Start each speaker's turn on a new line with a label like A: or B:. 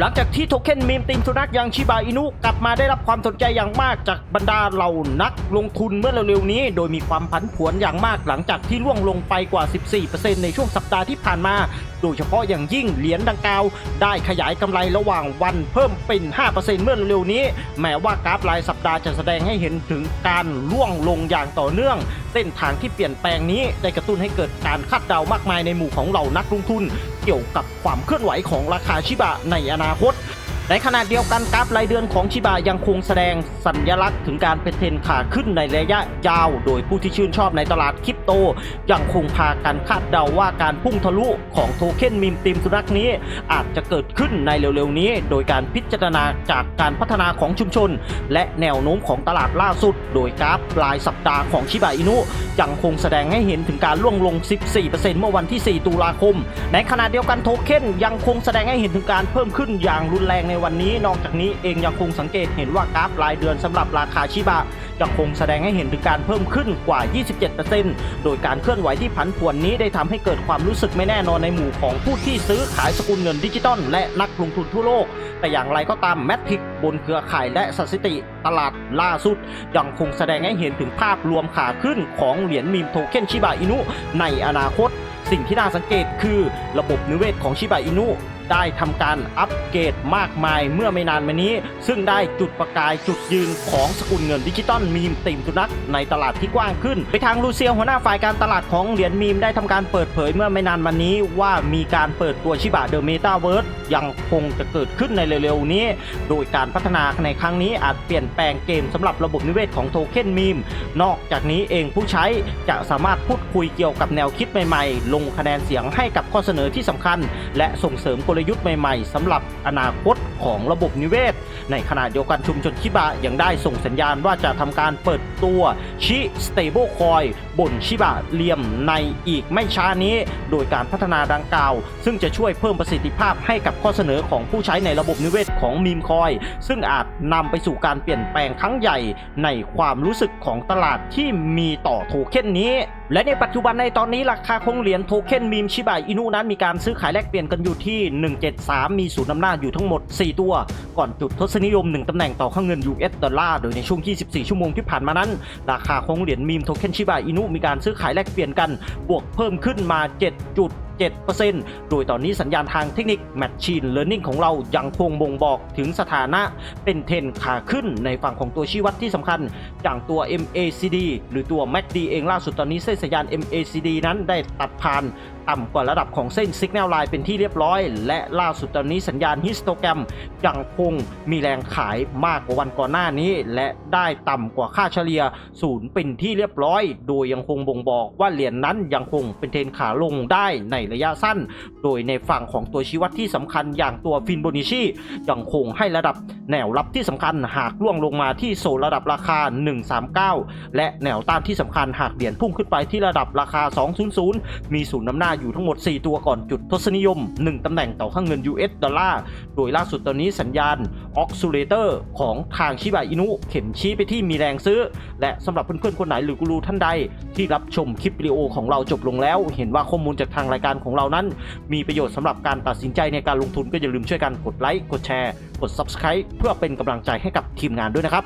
A: หลังจากที่โทเค็นมีมติมสุนัขอย่างชิบาอินุกลับมาได้รับความสนใจอย่างมากจากบรรดาเหล่านักลงทุนเมื่อเร็วๆนี้ โดยมีความผันผวนอย่างมากหลังจากที่ล่วงลงไปกว่า 14%ในช่วงสัปดาห์ที่ผ่านมา โดยเฉพาะอย่างยิ่งเหรียญดังกล่าว ได้ขยายกำไรระหว่างวันเพิ่มเป็น 5%เมื่อเร็วๆนี้ แม้ว่ากราฟรายสัปดาห์จะแสดงให้เห็นถึงการล่วงลงอย่างต่อเนื่อง เส้นทางที่เปลี่ยนแปลงนี้ได้กระตุ้นให้เกิดการคาดเดามากมายในหมู่ของเหล่านักลงทุน เกี่ยวกับความเคลื่อนไหวของราคาชิบะในอนาคต ในขณะเดียวกันกราฟรายเดือนของชิบะยังคงแสดงสัญลักษณ์ถึงการเป็นเทรนขาขึ้นในระยะยาว โดยผู้ที่ชื่นชอบในตลาดคริปโต ยังคงพากันคาดเดาว่าการพุ่งทะลุของโทเค็นมิมติมสุนัขนี้ อาจจะเกิดขึ้นในเร็วๆนี้ โดยการพิจารณาจากการพัฒนาของชุมชน และแนวโน้มของตลาดล่าสุด โดยกราฟรายสัปดาห์ของชิบะอินุยังคงแสดงให้เห็นถึงการล่วงลง 14%เมื่อวันที่ 4 ตุลาคม ในขณะเดียวกันโทเค็นยังคงแสดงให้เห็นถึงการเพิ่มขึ้นอย่างรุนแรงในวันนี้นอกจากนี้เองยังคงสังเกตเห็นว่ากราฟรายเดือนสำหรับราคาชิบะยังคงแสดงให้เห็นถึงการเพิ่มขึ้นกว่า 27%โดยการเคลื่อนไหวที่ผันผวนนี้ได้ทำให้เกิดความรู้สึกไม่แน่นอนในหมู่ของผู้ที่ซื้อขายสกุลเงินดิจิตอลและนักลงทุนทั่วโลก แต่อย่างไรก็ตามแมทริกบนเครือข่ายและสถิติตลาดล่าสุด ยังคงแสดงให้เห็นถึงภาพรวมขาขึ้นของเหรียญมีมโทเค็นชิบะอินุในอนาคต สิ่งที่น่าสังเกตคือระบบนิเวศของชิบะอินุ ได้ทำการอัปเกรดมากมายเมื่อไม่นานมานี้ ซึ่งได้จุดประกายจุดยืนของสกุลเงินดิจิตอลมีมติมสุนัขในตลาดที่กว้างขึ้น ไปทางลูเซียหัวหน้าฝ่ายการตลาดของเหรียญมีมได้ทำการเปิดเผยเมื่อไม่นานมานี้ว่ามีการเปิดตัวชิบะเดอะเมตาเวิร์สยังคงจะเกิดขึ้นในเร็วๆนี้ โดยการพัฒนาในครั้งนี้อาจเปลี่ยนแปลงเกมสำหรับระบบนิเวศของโทเค็นมีมนอกจากนี้เองผู้ใช้จะสามารถพูดคุยเกี่ยวกับแนวคิดใหม่ๆ ลงคะแนนเสียงให้กับข้อเสนอที่สำคัญ และส่งเสริมกลยุทธ์ใหม่ๆสำหรับอนาคตของระบบนิเวศ ในขณะเดียวกันชุมชนชิบะยังได้ส่งสัญญาณว่าจะทำการเปิดตัวชิสเตเบิลคอยบนชิบะเลียมในอีกไม่ช้านี้ โดยการพัฒนาดังกล่าว ซึ่งจะช่วยเพิ่มประสิทธิภาพให้กับข้อเสนอของผู้ใช้ในระบบนิเวศของมีมคอย ซึ่งอาจนำไปสู่การเปลี่ยนแปลงครั้งใหญ่ในความรู้สึกของตลาดที่มีต่อโทเค็นนี้และในปัจจุบันในตอนนี้ราคาคงเหรียญโทเค็นมีมชิบะอินุนั้นมีการซื้อขายแลกเปลี่ยนกันอยู่ที่ 173 มีศูนย์อำนาจอยู่ทั้งหมด 4 ตัว ก่อนจุดทศนิยม 1ตำแหน่งต่อค่าเงิน US ดอลลาร์โดยในช่วง 24 ชั่วโมงที่ผ่านมานั้น ราคาคงเหรียญมีมโทเค็นชิบะอินุมีการซื้อขายแลกเปลี่ยนกัน บวกเพิ่มขึ้นมา7จุด 7%โดยตอนนี้สัญญาณทางเทคนิค Machine Learning ของเรายังคงบ่งบอกถึงสถานะเป็นเทรนขาขึ้นในฝั่งของตัวชี้วัดที่สำคัญ อย่างตัว MACD หรือตัว MACD เองล่าสุดตอนนี้เส้นสัญญาณ MACD นั้นได้ตัดผ่านต่ำกว่าระดับของเส้น Signal Line เป็นที่เรียบร้อย และล่าสุดตอนนี้สัญญาณฮิสโตแกรมยังคงมีแรงขายมากกว่าวันก่อนหน้านี้ และได้ต่ำกว่าค่าเฉลี่ยศูนย์เป็นที่เรียบร้อย โดยยังคงบ่งบอกว่าเหรียญนนั้นยังคงเป็นเทรนขาลงได้ในระยะสั้น โดยในฝั่งของตัวชี้วัดที่สำคัญอย่างตัวฟินโบนิชียังคงให้ระดับแนวรับที่สำคัญหากล่วงลงมาที่โซนระดับราคา 139 และแนวต้านที่สำคัญหากเหรียญพุ่งขึ้นไปที่ระดับราคา 200 มีศูนย์น้ำหน้าอยู่ทั้งหมด 4 ตัวก่อนจุดทศนิยม 1ตำแหน่งต่อค่าเงิน US ดอลลาร์โดยล่าสุดตอนนี้สัญญาณออกซูเลเตอร์ของทางชิบะอินุเข็มชี้ไปที่มีแรงซื้อ และสำหรับเพื่อนๆคนไหนหรือกูรูท่านใด ที่รับชมคลิปวิดีโอของเราจบลงแล้ว เห็นว่าข้อมูลจากทางรายการของเรานั้น มีประโยชน์สำหรับการตัดสินใจในการลงทุนก็อย่าลืมช่วยกันกดไลค์กดแชร์กด Subscribe เพื่อเป็นกำลังใจให้กับทีมงานด้วยนะครับ